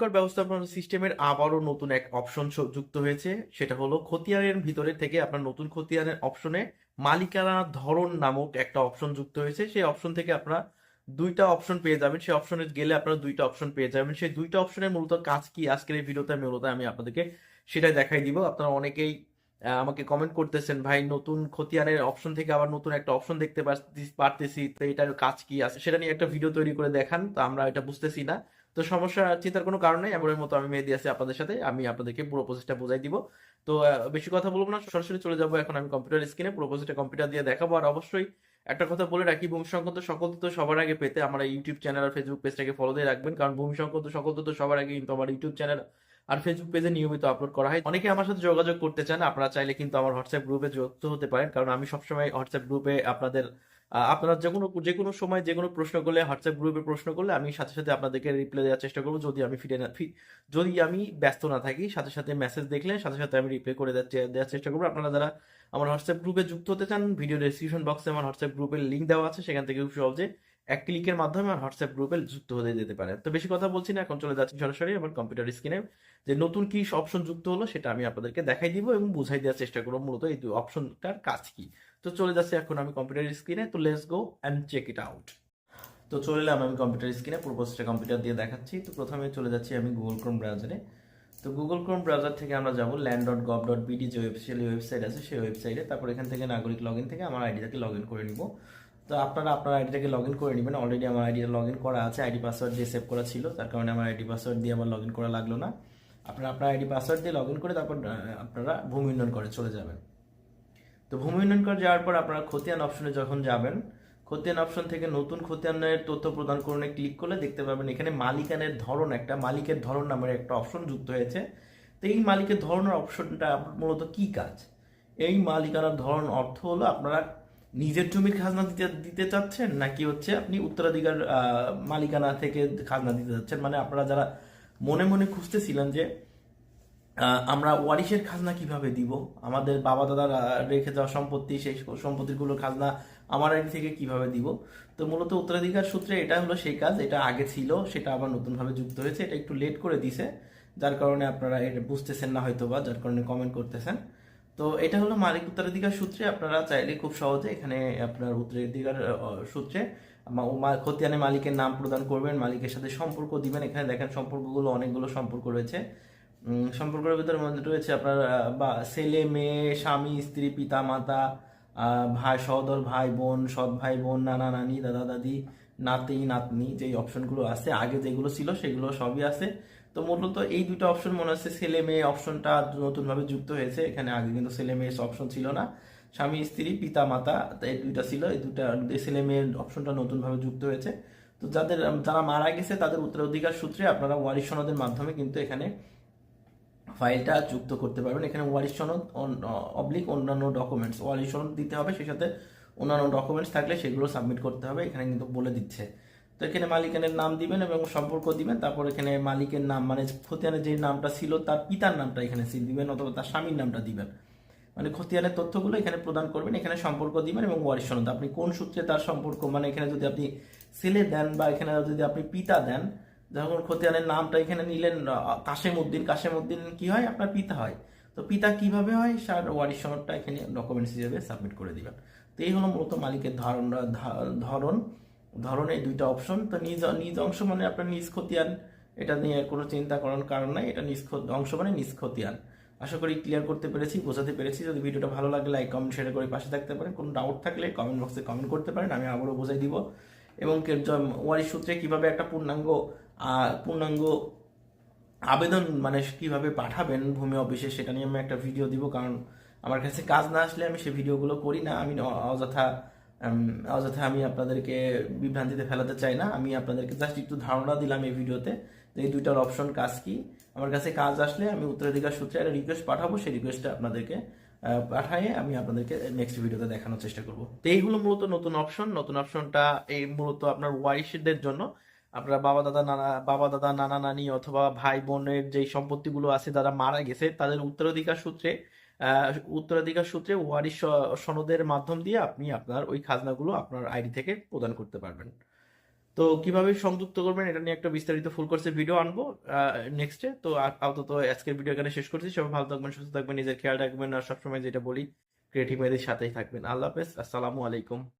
কর ব্যবস্থাপনা সিস্টেমের আবারও নতুন এক অপশন যুক্ত হয়েছে। সেটা হলো খতিয়ানের ভিতরে থেকে আপনার নতুন খতিয়ানের অপশনে মালিকানা ধরন নামক একটা অপশন যুক্ত হয়েছে। সেই অপশন থেকে আপনারা দুইটা অপশন পেয়ে যাবেন। সেই অপশনে গেলে আপনারা দুইটা অপশন পেয়ে যাবেন। সেই দুইটা অপশনের মূলত কাজ কি আজকের এই ভিডিওতে মূলত আমি আপনাদেরকে সেটাই দেখাই দিব। আপনারা অনেকেই আমাকে কমেন্ট করতেছেন, ভাই, নতুন খতিয়ানের অপশন থেকে আবার নতুন একটা অপশন দেখতে পারতেছি, তো এটার কাজ কি? আছে সেটা নিয়ে একটা ভিডিও তৈরি করে দেখান। তো আমরা এটা বুঝতেছি না। তো সমস্যা, চিন্তার কোনো কারণ নেই। এমনের মতো আমি মেহেদি আছি আপনাদের সাথে। আমি আপনাদেরকে পুরো প্রসেসটা বোঝাই দিব। তো বেশি কথা বলব না। সরাসরি চলে যাব এখন আমি কম্পিউটার স্ক্রিনে পুরো প্রসেসটা কম্পিউটার দিয়ে দেখাবো। আর অবশ্যই একটা কথা বলে রাখি, ভূমি সংক্রান্ত সকল তথ্য সবার আগে পেতে আমার ইউটিউব চ্যানেল আর ফেসবুক পেজটাকে ফলো দিয়ে রাখবেন। কারণ ভূমি সংক্রান্ত সকল তথ্য সবার আগে কিন্তু আমার ইউটিউব চ্যানেল আর ফেসবুক পেজে নিয়মিত আপলোড করা হয়। অনেকে আমার সাথে যোগাযোগ করতে চান। আপনারা চাইলে কিন্তু আমার হোয়াটসঅ্যাপ গ্রুপে যুক্ত হতে পারেন। কারণ আমি সবসময় হোয়াটসঅ্যাপ গ্রুপে আপনাদের আপনারা যে কোনো যে কোনো সময় যে কোনো প্রশ্ন করলে হোয়াটসঅ্যাপ গ্রুপে প্রশ্ন করলে আমি সাথে সাথে আপনাদেরকে রিপ্লাই দেওয়ার চেষ্টা করব। যদি আমি ফিরে না যদি আমি ব্যস্ত না থাকি, সাথে সাথে মেসেজ দেখলে, সাথে সাথে আমি রিপ্লাই করে দেওয়ার চেষ্টা করব। আপনারা যারা আমার হোয়াটসঅ্যাপ গ্রুপে যুক্ত হতে চান ভিডিও ডেসক্রিপশন বক্সে আমার হোয়াটসঅ্যাপ গ্রুপের লিঙ্ক দেওয়া আছে। সেখান থেকে খুব সহজে এক ক্লিকের মাধ্যমে আমার হোয়াটসঅ্যাপ গ্রুপে যুক্ত হতে যেতে পারে তো বেশি কথা বলছি না, এখন চলে যাচ্ছি সরাসরি আমার কম্পিউটার স্ক্রিনে যে নতুন কি অপশন যুক্ত হলো, সেটা আমি আপনাদেরকে দেখাই দিব এবং বুঝাই দেওয়ার চেষ্টা করব। মূলত এই অপশনটার কাজ কি? তো চলে যাচ্ছে এখন আমি কম্পিউটার স্ক্রিনে তো let's go and check it out তো চলে এলাম আমি কম্পিউটার স্ক্রিনে পুরো প্রসেসটা কম্পিউটার দিয়ে দেখাচ্ছি। তো প্রথমে চলে যাচ্ছি আমি গুগল ক্রোম ব্রাউজারে তো গুগল ক্রোম ব্রাউজার থেকে আমরা যাব land dot gov dot BD যে ওয়েবসাইট ওয়েবসাইট আছে, সেই ওয়েবসাইটে তারপর এখান থেকে নাগরিক লগ ইন থেকে আমার আইডিটাকে লগ ইন করে নিব। তো আপনারা আপনার আইডিটাকে লগ ইন করে নেবেন। অলরেডি আমার আইডিটা লগ ইন করা আছে আইডি পাসওয়ার্ড দিয়ে সেভ করা ছিল। তার কারণে আমার আইডি পাসওয়ার্ড দিয়ে আমার লগ ইন করা লাগল না। আপনারা আপনার আইডি পাসওয়ার্ড দিয়ে লগ ইন করে তারপর আপনারা ভূমি উন্নয়ন করে চলে যাবেন। তো ভূমি উন্নয়ন করে যাওয়ার পর আপনারা খতিয়ান অপশনে যখন যাবেন, খতিয়ান অপশন থেকে নতুন খতিয়ানের তথ্য প্রদান করণে ক্লিক করলে দেখতে পাবেন এখানে মালিকানের ধরন, একটা মালিকের ধরন নামের একটা অপশন যুক্ত হয়েছে। তো এই মালিকের ধরনের অপশনটা মূলত কি কাজ? এই মালিকানার ধরন অর্থ হলো আপনারা নিজের জমির খাজনা দিতে দিতে চাচ্ছেন নাকি হচ্ছে আপনি উত্তরাধিকার মালিকানা থেকে খাজনা দিতে চাচ্ছেন? মানে আপনারা যারা মনে মনে খুঁজতেছিলেন যে আমরা ওয়ারিশের খাজনা কীভাবে দিব? আমাদের বাবা দাদার রেখে যাওয়া সম্পত্তি, সেই সম্পত্তিগুলোর খাজনা আমার আইডি থেকে কীভাবে দিব? তো মূলত উত্তরাধিকার সূত্রে এটা হলো সেই কাজ, এটা আগে ছিল, সেটা আবার নতুনভাবে যুক্ত হয়েছে, এটা একটু লেট করে দিছে, যার কারণে আপনারা এটা বুঝতেছেন না হয়তো বা যার কারণে কমেন্ট করতেছেন। তো এটা হলো মালিক উত্তরাধিকার সূত্রে, আপনারা চাইলে খুব সহজে এখানে আপনার উত্তরাধিকার সূত্রে খতিয়ানে মালিকের নাম প্রদান করবেন, মালিকের সাথে সম্পর্ক দিবেন, এখানে দেখেন সম্পর্কগুলো, অনেকগুলো সম্পর্ক রয়েছে। সম্পর্কের ভিতরে মধ্যে রয়েছে আপনার বা ছেলে, মেয়ে, স্বামী, স্ত্রী, পিতা, মাতা ভাই, সহদর, ভাই, বোন, সৎ ভাই, বোন, নানা, নানি, দাদা, দাদি, নাতি, নাতনি যে অপশনগুলো আছে, আগে যেগুলো ছিল সেগুলো সবই আছে। তো মূলত এই দুটো অপশন মনে হচ্ছে ছেলে, মেয়ে অপশনটা নতুনভাবে যুক্ত হয়েছে। এখানে আগে কিন্তু ছেলে মেয়ে অপশন ছিল না। স্বামী, স্ত্রী, পিতা, মাতা এই দুইটা ছিল। এই দুটা ছেলে, মেয়ের অপশনটা নতুনভাবে যুক্ত হয়েছে। তো যাদের, যারা মারা গেছে তাদের উত্তরাধিকার সূত্রে আপনারা ওয়ারিশ সনদের মাধ্যমে কিন্তু এখানে ফাইলটা যুক্ত করতে পারবেন। এখানে ওয়ারিশ সনদ অবলিক অন্যান্য ডকুমেন্টস ওয়ারিশ সনদ দিতে হবে, সেই সাথে অন্যান্য ডকুমেন্টস থাকলে সেগুলো সাবমিট করতে হবে। এখানে কিন্তু বলে দিচ্ছে। তো এখানে মালিকানের নাম দিবেন এবং সম্পর্ক দিবেন। তারপর এখানে মালিকের নাম মানে খতিয়ানের যে নামটা ছিল, তার পিতার নামটা এখানে দিবেন অথবা তার স্বামীর নামটা দিবেন। মানে খতিয়ানের তথ্যগুলো এখানে প্রদান করবেন, এখানে সম্পর্ক দিবেন এবং ওয়ারিশ সনদ। আপনি কোন সূত্রে তার সম্পর্ক মানে এখানে যদি আপনি ছেলে দেন বা এখানে যদি আপনি পিতা দেন যখন খতিয়ানের নামটা এখানে নিলেন কাশেম উদ্দিন কাশেম উদ্দিন কি হয়? আপনার পিতা হয়। তো পিতা কীভাবে হয়? সার ওয়ারিশ সনদটা এখানে ডকুমেন্টস হিসেবে সাবমিট করে দিবেন। তো এই হলো মূলত মালিকের ধরন ধরন। ধরন এই দুইটা অপশন তো নিজ নিজ অংশ মানে আপনার নিজ খতিয়ান। এটা নিয়ে কোনো চিন্তা করার কারণ নাই। এটা নিজ অংশ মানে নিজ খতিয়ান। আশা করি ক্লিয়ার করতে পেরেছি, বোঝাতে পেরেছি। যদি ভিডিওটা ভালো লাগে লাইক কমেন্ট শেয়ার করে পাশে থাকতে পারেন। কোনো ডাউট থাকলে কমেন্ট বক্সে কমেন্ট করতে পারেন। আমি আবারও বোঝাই দিব। এবং ওয়ারিশ সূত্রে কীভাবে একটা পূর্ণাঙ্গ পূর্ণাঙ্গ আবেদন মানে কীভাবে পাঠাবেন ভূমি অফিসে সেটা নিয়ে আমি একটা ভিডিও দিব, কারণ আমার কাছে কাজ না আসলে আমি সেই ভিডিওগুলো করি না। আমি অযথা অযথা আমি আপনাদেরকে বিভ্রান্তিতে ফেলাতে চাই না। আমি আপনাদেরকে জাস্ট একটু ধারণা দিলাম এই ভিডিওতে যে এই দুইটার অপশন কাজ কি। আমার কাছে কাজ আসলে আমি উত্তরাধিকার সূত্রে একটা রিকোয়েস্ট পাঠাবো, সেই রিকোয়েস্টটা আপনাদেরকে পাঠায়ে আমি আপনাদেরকে নেক্সট ভিডিওতে দেখানোর চেষ্টা করব। তো এই হলো মূলত নতুন অপশন নতুন অপশনটা এই মূলত আপনার ওয়ারিশদের জন্য। আপনার বাবা, দাদা, নানা, বাবা, দাদা, নানা, নানি অথবা ভাই, বোনের যে সম্পত্তিগুলো আছে যারা মারা গেছে, তাদের উত্তরাধিকার সূত্রে উত্তরাধিকার সূত্রে ওয়ারিশ স- সনদের মাধ্যম দিয়ে আপনি আপনার ওই খাজনাগুলো আপনার আইডি থেকে প্রদান করতে পারবেন। তো কীভাবে সংযুক্ত করবেন এটা নিয়ে একটা বিস্তারিত ফুল কোর্সের ভিডিও আনব নেক্সটে তো আপাতত আজকের ভিডিও এখানে শেষ করছি। সবাই ভালো থাকবেন, সুস্থ থাকবেন, নিজের খেয়াল রাখবেন। আর সবসময় যেটা বলি ক্রিয়েটিভ মেয়েদের সাথেই থাকবেন। আল্লাহ হাফেজ। আসসালামু আলাইকুম।